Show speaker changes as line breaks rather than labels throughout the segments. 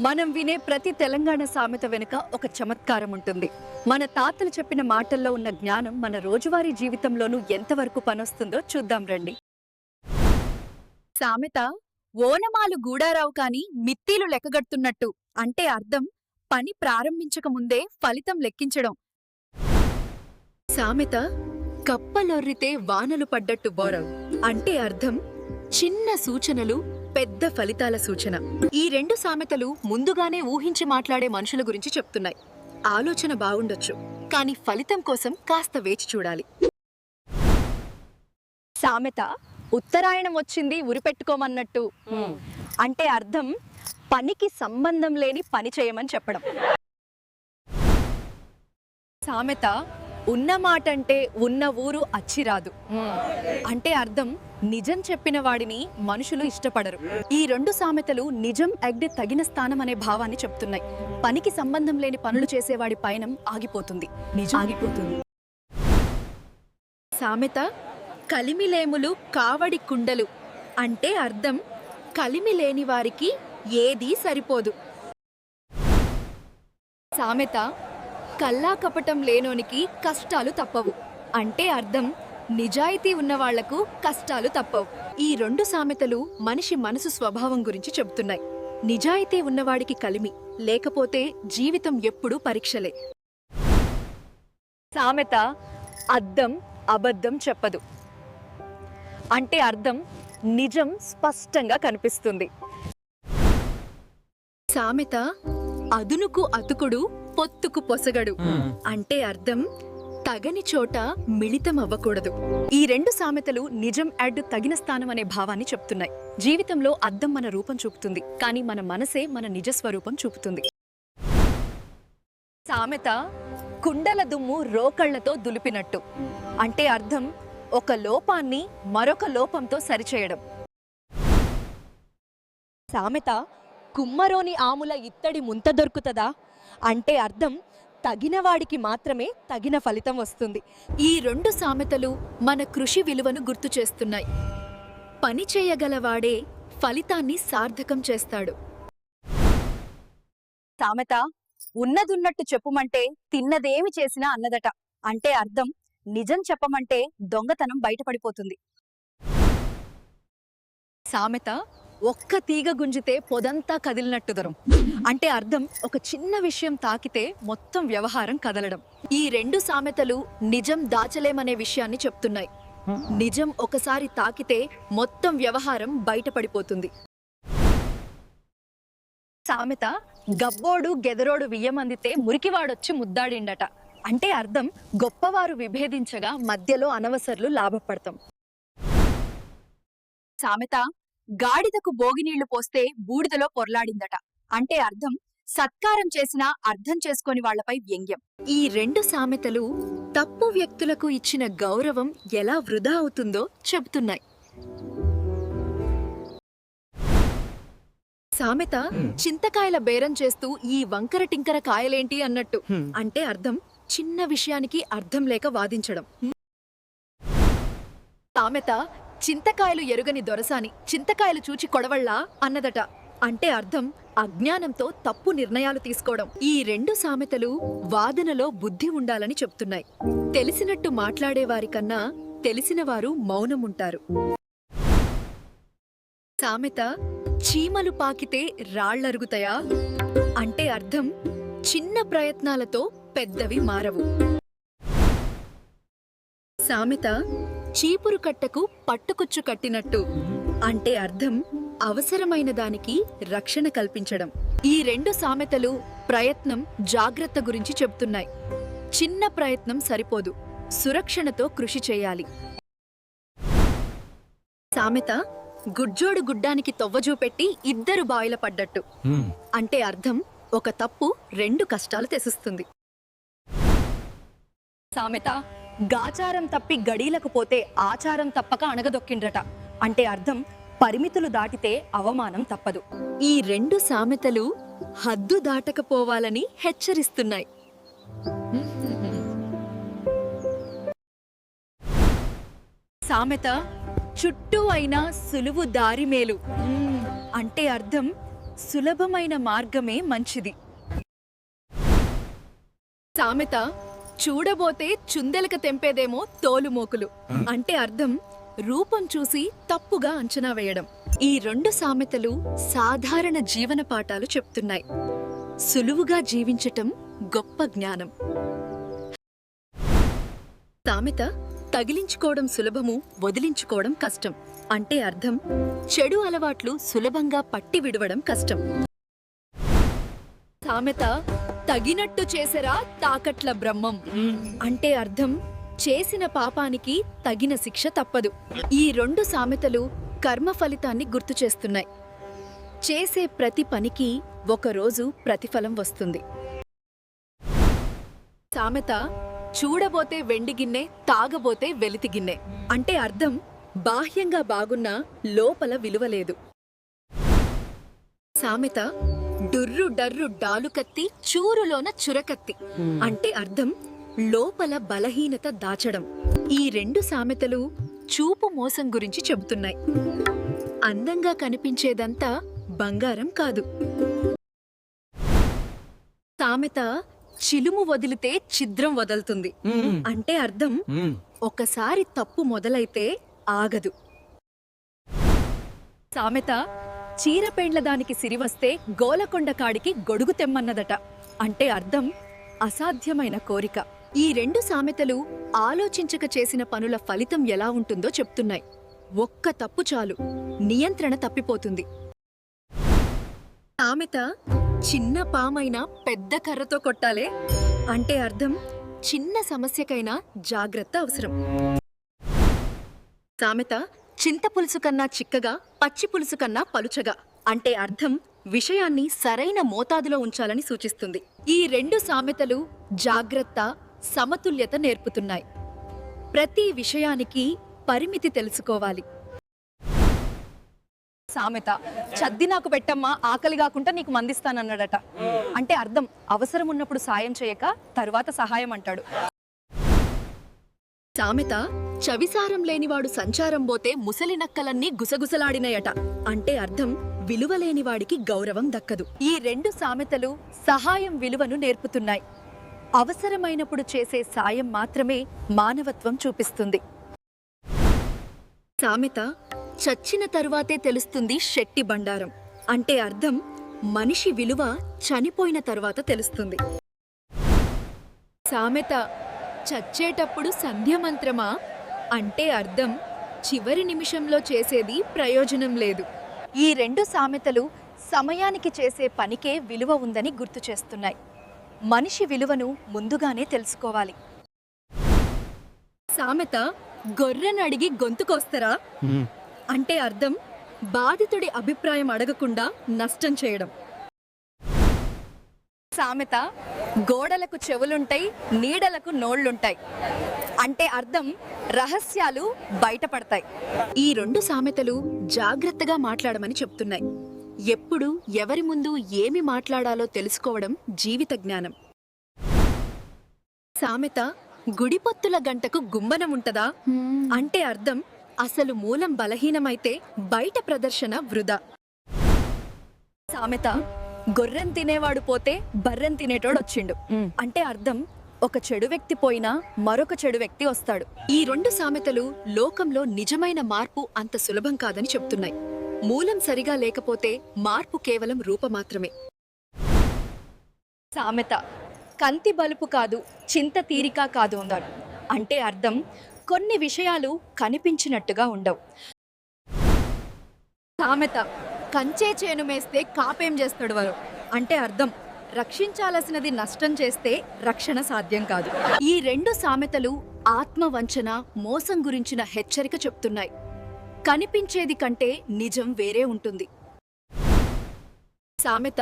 మనం వినే ప్రతి తెలంగాణ సామెత వెనుక ఒక చమత్కారం ఉంటుంది. మన తాతలు చెప్పిన మాటల్లో ఉన్న జ్ఞానం మన రోజువారీ జీవితంలోనూ ఎంతవరకు పనొస్తుందో చూద్దాం రండి. సామెత ఓనమాలు గూడారావు కాని మిత్తీలు లెక్కగడుతున్నట్టు అంటే అర్థం పని ప్రారంభించక ముందే ఫలితం లెక్కించడం. సామెత కప్పలొర్రితే వానలు పడ్డట్టు బోరవు అంటే అర్థం చిన్న సూచనలు పెద్ద ఫలితాల సూచన. ఈ రెండు సామెతలు ముందుగానే ఊహించి మాట్లాడే మనుషుల గురించి చెప్తున్నాయి. ఆలోచన బావుండొచ్చు కానీ ఫలితం కోసం కాస్త వేచి చూడాలి. సామెత ఉత్తరాయణం వచ్చింది ఉరిపెట్టుకోమన్నట్టు. అంటే అర్థం పనికి సంబంధం లేని పని చేయమని చెప్పడం. సామెత ఉన్న మాట అంటే ఉన్న ఊరు అచ్చిరాదు అంటే అర్థం నిజం చెప్పిన వాడిని మనుషులు ఇష్టపడరు. ఈ రెండు సామెతలు నిజం అగ్డి తగిన స్థానం అనే భావాన్ని చెప్తున్నాయి. పనికి సంబంధం లేని పనులు చేసేవాడి పయనం ఆగిపోతుంది. నిజం ఆగిపోతుంది. సామెత కలిమిలేములు కావడి కుండలు అంటే అర్థం కలిమి లేని వారికి ఏదీ సరిపోదు. సామెత కల్లా కపటం లేనోనికి కష్టాలు తప్పవు. అంటే అర్థం నిజాయితీ ఉన్నవాళ్ళకు కష్టాలు తప్పవు. ఈ రెండు సామెతలు మనిషి మనసు స్వభావం గురించి చెబుతున్నాయి. నిజాయితీ ఉన్నవాడికి కలిమి లేకపోతే జీవితం ఎప్పుడూ పరీక్షలే. సామెత అద్దం అబద్ధం చెప్పదు. అంటే అర్థం నిజం స్పష్టంగా కనిపిస్తుంది. సామెత అదునుకు అతుకుడు పొత్తుకు పొసగడు. అంటే అర్థం తగని చోట మిళితం అవ్వకూడదు ఈ రెండు సామెతలు నిజం అడ్ తగిన స్థానం అనే భావాన్ని చెప్తున్నాయి. జీవితంలో అద్దం మన రూపం చూపుతుంది కానీ మన మనసే మన నిజ స్వరూపం చూపుతుంది. సామెత కుండల దుమ్ము రోకళ్ళతో దులిపినట్టు. అంటే అర్థం ఒక లోపాన్ని మరొక లోపంతో సరిచేయడం. సామెత కుమ్మరోని ఆముల ఇత్తడి ముంత దొరుకుతుందా? అంటే అర్థం తగినవాడికి మాత్రమే తగిన ఫలితం వస్తుంది. ఈ రెండు సామెతలు మన కృషి విలువను గుర్తు చేస్తున్నాయి. పని చేయగలవాడే ఫలితాన్ని సార్థకం చేస్తాడు. సామెత ఉన్నదున్నట్టు చెప్పుమంటే తిన్నదేమి చేసినా అన్నదట. అంటే అర్థం నిజం చెప్పమంటే దొంగతనం బయటపడిపోతుంది. సామెత ఒక్క తీగ గుంజితే పొదంతా కదిలినట్టు దరం. అంటే అర్థం ఒక చిన్న విషయం తాకితే మొత్తం వ్యవహారం కదలడం. ఈ రెండు సామెతలు నిజం దాచలేమనే విషయాన్ని చెప్తున్నాయి. నిజం ఒకసారి తాకితే మొత్తం వ్యవహారం బయటపడిపోతుంది. సామెత గబ్బోడు గెదరోడు వియ్యమందితే మురికివాడొచ్చి ముద్దాడిండట. అంటే అర్థం గొప్పవారు విభేదించగా మధ్యలో అనవసరులు లాభపడతాం. సామెత గాడిదకు భోగినీళ్ళు పోస్తే బూడిదలో పొర్లాడిందట. అంటే అర్థం సత్కారం చేసినా అర్థం చేసుకొని వాళ్ళపై వ్యంగ్యం. ఈ రెండు సామెతలు తప్పు వ్యక్తులకు ఇచ్చిన గౌరవం ఎలా వృధా అవుతుందో చెబుతున్నాయి. సామెత చింతకాయల బేరం చేస్తూ ఈ వంకర టింకర కాయలేంటి అన్నట్టు. అంటే అర్థం చిన్న విషయానికి అర్థం లేక వాదించడం. సామెత చింతకాయలు ఎరుగని దొరసాని చింతకాయలు చూచి కొడవళ్ళా అన్నదట. అంటే అర్థం అజ్ఞానంతో తప్పు నిర్ణయాలు తీసుకోవడం. ఈ రెండు సామెతలు వాదనలో బుద్ధి ఉండాలని చెప్తున్నాయి. తెలిసినట్టు మాట్లాడేవారికన్నా తెలిసినవారు మౌనముంటారు. సామెత చీమలు పాకితే రాళ్ళరుగుతాయా అంటే అర్థం చిన్న ప్రయత్నాలతో పెద్దవి మారవు. సామెత చీపురు కట్టకు పట్టుకుచ్చు కట్టినట్టు. అంటే అర్థం అవసరమైన దానికి రక్షణ కల్పించడం. ఈ రెండు సామెతలు ప్రయత్నం జాగ్రత్త గురించి చెప్తున్నాయి చిన్న ప్రయత్నం సరిపోదు. సురక్షణతో కృషి చేయాలి. సామెత గుడ్జోడు గుడ్డానికి తొవ్వజూపెట్టి ఇద్దరు బాయిల పడ్డట్టు. అంటే అర్థం ఒక తప్పు రెండు కష్టాలు తెసిస్తుంది. సామెత గాచారం తప్పి గడీలకు పోతే ఆచారం తప్పక అణగదొక్కిండ్రట. అంటే అర్థం పరిమితులు దాటితే అవమానం తప్పదు. ఈ రెండు సామెతలు హద్దు దాటకపోవాలని హెచ్చరిస్తున్నాయి. సామెత చుట్టూ అయినా సులువు దారి మేలు. అంటే అర్థం సులభమైన మార్గమే మంచిది. సామెత చూడబోతే చుందెలక తెంపేదేమో తోలుమోకులు. అంటే అర్థం రూపం చూసి తప్పుగా అంచనా వేయడం. ఈ రెండు సామెతలు సాధారణ జీవన పాఠాలు చెప్తున్నాయి. సులువుగా జీవించటం గొప్ప జ్ఞానం. సామెత తగిలించుకోవడం సులభము వదిలించుకోవడం కష్టం. అంటే అర్థం చెడు అలవాట్లు సులభంగా పట్టి విడవడం కష్టం. సామెత తగినట్టు చేసరా తాకట్ల బ్రహ్మం. అంటే అర్థం చేసిన పాపానికి తగిన శిక్ష తప్పదు. ఈ రెండు సామెతలు కర్మ ఫలితాన్ని గుర్తు చేస్తున్నాయి. చేసే ప్రతి పనికి ఒకరోజు ప్రతిఫలం వస్తుంది. సామెత చూడబోతే వెండి గిన్నె తాగబోతే వెలితి గిన్నె. అంటే అర్థం బాహ్యంగా బాగున్నా లోపల విలువ లేదు. సామెత డుర్రు డర్రు డాలుకత్తి చూరులోన చురకత్తి. అంటే అర్థం లోపల బలహీనత దాచడం. ఈ రెండు సామెతలు చూపు మోసం గురించి చెబుతున్నాయి. అందంగా కనిపించేదంతా బంగారం కాదు. సామెత చిలుము వదిలితే ఛిద్రం వదులుతుంది. అంటే అర్థం ఒకసారి తప్పు మొదలైతే ఆగదు. సామెత చీర పెండ్ల దానికి సిరివస్తే గోలకొండ కాడికి గొడుగు తెమ్మన్నదట. అంటే అర్థం? అసాధ్యమైన కోరిక. ఈ రెండు సామెతలు ఆలోచించక చేసిన పనుల ఫలితం ఎలా ఉంటుందో చెప్తున్నాయి. ఒక్క తప్పు చాలు. నియంత్రణ తప్పిపోతుంది. సామెత చిన్న పామైనా పెద్ద కర్రతో కొట్టాలే? అంటే అర్థం? చిన్న సమస్యకైనా జాగ్రత్త అవసరం. సామెత చింత పులుసు కన్నా చిక్కగా పచ్చి పులుసు కన్నా పలుచగా. అంటే అర్థం విషయాన్ని సరైన మోతాదులో ఉంచాలని సూచిస్తుంది. ఈ రెండు సామెతలు జాగ్రత్త సమతుల్యత నేర్పుతున్నాయి. ప్రతి విషయానికి పరిమితి తెలుసుకోవాలి. సామెత చద్ది నాకు పెట్టమ్మా ఆకలి కాకుండా నీకు మందిస్తానన్నాడట. అంటే అర్థం అవసరం ఉన్నప్పుడు సాయం చేయక తరువాత సహాయం అంటాడు. సామెత చవిసారం లేనివాడు సంచారం పోతే ముసలి నక్కలన్నీ గుసగుసలాడినయట. అంటే అర్థం విలువ లేనివాడికి గౌరవం దక్కదు. ఈ రెండు సామెతలు సహాయం విలువను నేర్పుతున్నాయి. అవసరమైనప్పుడు చేసే సాయం మాత్రమే మానవత్వం చూపిస్తుంది. సామెత చచ్చిన తరువాతే తెలుస్తుంది శెట్టి బండారం. అంటే అర్థం మనిషి విలువ చనిపోయిన తరువాత తెలుస్తుంది. సామెత చచ్చేటప్పుడు సంధ్య మంత్రమా? అంటే అర్థం చివరి నిమిషంలో చేసేది ప్రయోజనం లేదు. ఈ రెండు సామెతలు సమయానికి చేసే పనికే విలువ ఉందని గుర్తు చేస్తున్నాయి. మనిషి విలువను ముందుగానే తెలుసుకోవాలి. సామెత గొర్రెను అడిగి గొంతుకొస్తారా? అంటే అర్థం బాధితుడి అభిప్రాయం అడగకుండా నష్టం చేయడం. సామెత గోడలకు చెవులుంటాయి నీడలకు నోళ్ళుంటాయి అంటే అర్థం రహస్యాలు బయటపడతాయి. ఈ రెండు సామెతలు జాగ్రత్తగా మాట్లాడమని చెప్తున్నాయి. ఎప్పుడు ఎవరి ముందు ఏమి మాట్లాడాలో తెలుసుకోవడం జీవిత జ్ఞానం. సామెత గుడిపొత్తుల గంటకు గుమ్మనం ఉంటదా అంటే అర్థం అసలు మూలం బలహీనమైతే బయట ప్రదర్శన వృధా. సామెత గొర్రెం తినేవాడు పోతే బర్రెం తినేటోడు వచ్చిండు. అంటే అర్థం ఒక చెడు వ్యక్తి పోయినా మరొక చెడు వ్యక్తి వస్తాడు. ఈ రెండు సామెతలు లోకంలో నిజమైన మార్పు అంత సులభం కాదని చెప్తున్నాయి. మూలం సరిగా లేకపోతే మార్పు కేవలం రూప మాత్రమే సామెత కంతి బలుపు కాదు చింత తీరిక కాదు అన్నారు అంటే అర్థం కొన్ని విషయాలు కనిపించినట్టుగా ఉండవు. సామెత కంచే చేను మేస్తే కాపేం చేస్తాడు వారు? అంటే అర్థం. రక్షించాల్సినది నష్టం చేస్తే రక్షణ సాధ్యం కాదు. ఈ రెండు సామెతలు ఆత్మవంచన మోసం గురించిన హెచ్చరిక చెప్తున్నాయి. కనిపించేది కంటే నిజం వేరే ఉంటుంది. సామెత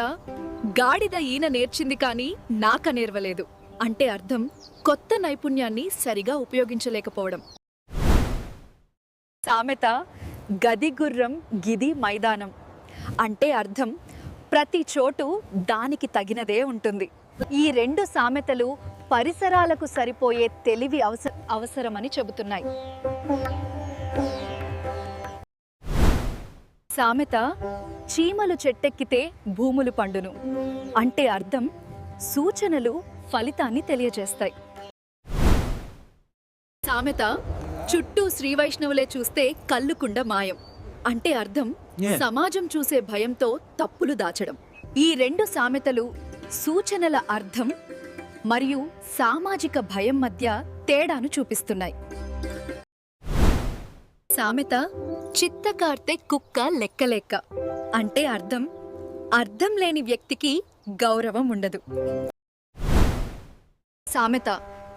గాడిద ఈన నేర్చింది కానీ నాక నేర్వలేదు. అంటే అర్థం కొత్త నైపుణ్యాన్ని సరిగా ఉపయోగించలేకపోవడం. సామెత గది గుర్రం గిది మైదానం. అంటే అర్థం. ప్రతి చోటు దానికి తగినదే ఉంటుంది. ఈ రెండు సామెతలు పరిసరాలకు సరిపోయే తెలివి అవసర అవసరమని చెబుతున్నాయి. సామెత చీమలు చెట్టెక్కితే భూములు పండును. అంటే అర్థం సూచనలు ఫలితాన్ని తెలియజేస్తాయి. సామెత చుట్టూ శ్రీవైష్ణవులే చూస్తే కళ్ళుకుండ మాయం. అంటే అర్థం సమాజం చూసే భయంతో తప్పులు దాచడం. ఈ రెండు సామెతలు సూచనల అర్థం మరియు సామాజిక భయం మధ్య తేడాను చూపిస్తున్నాయి. సామెత చిత్తకార్తె కుక్క లెక్కలేక్క అంటే అర్థం అర్థం లేని వ్యక్తికి గౌరవం ఉండదు. సామెత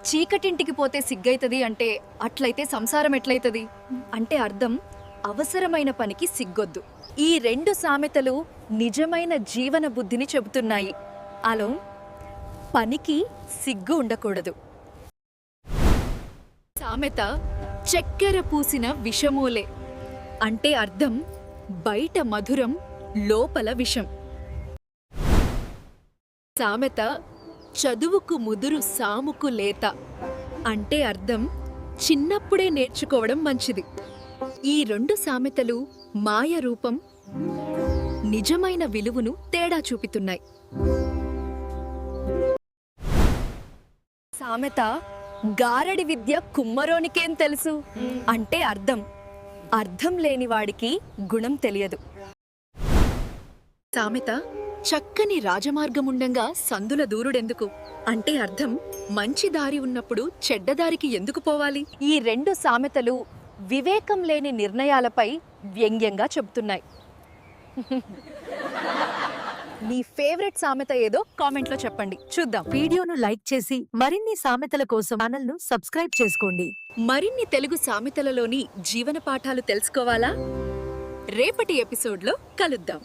చీకటింటికి పోతే సిగ్గైతది అంటే అట్లయితే సంసారం ఎట్లయితది? అంటే అర్థం అవసరమైన పనికి సిగ్గొద్దు. ఈ రెండు సామెతలు నిజమైన జీవన బుద్ధిని చెబుతున్నాయి. అలో పనికి సిగ్గు ఉండకూడదు. సామెత చక్కెర పూసిన విషమూలే. అంటే అర్థం బయట మధురం లోపల విషం. సామెత చదువుకు ముదురు సాముకు లేత. అంటే అర్థం చిన్నప్పుడే నేర్చుకోవడం మంచిది. ఈ రెండు సామెతలు మాయ రూపం నిజమైన విలువను తేడా చూపుతున్నాయి. సామెత గారడి విద్య కుమ్మరోనికేం తెలుసు? అంటే అర్థం. అర్థం లేని వాడికి గుణం తెలియదు. సామెత చక్కని రాజమార్గముండంగా సందుల దూరుడెందుకు? అంటే అర్థం మంచి దారి ఉన్నప్పుడు చెడ్డదారికి ఎందుకు పోవాలి? ఈ రెండు సామెతలు వివేకం లేని నిర్ణయాలపై వ్యంగ్యంగా చెబుతున్నాయి. మీ ఫేవరెట్ సామెత ఏదో కామెంట్లో చెప్పండి. చూద్దాం.
వీడియోను లైక్ చేసి మరిన్ని సామెతల కోసం ఛానల్ను సబ్స్క్రైబ్ చేసుకోండి.
మరిన్ని తెలుగు సామెతలలోని జీవన పాఠాలు తెలుసుకోవాలా? రేపటి ఎపిసోడ్లో కలుద్దాం.